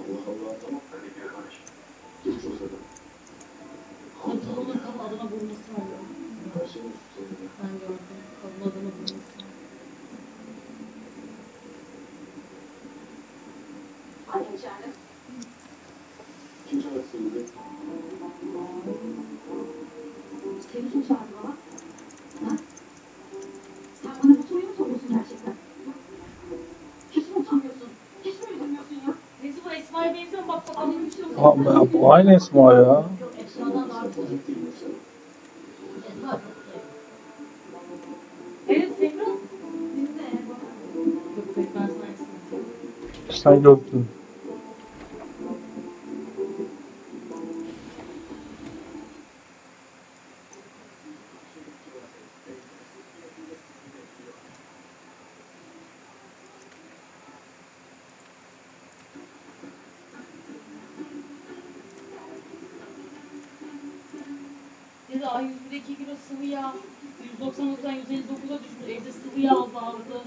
Allah Allah tamam. Hadi görüşürüz. Pantolonun kafa adına vurması var. Ben gördüm. Kadın adına vurması. Kimse arasında. Brownies mal, ja. Steinlüften. şimdi A101'deki kilo sıvı yağ 199'dan 159'a düşmüş. Evde sıvı yağ azaldı.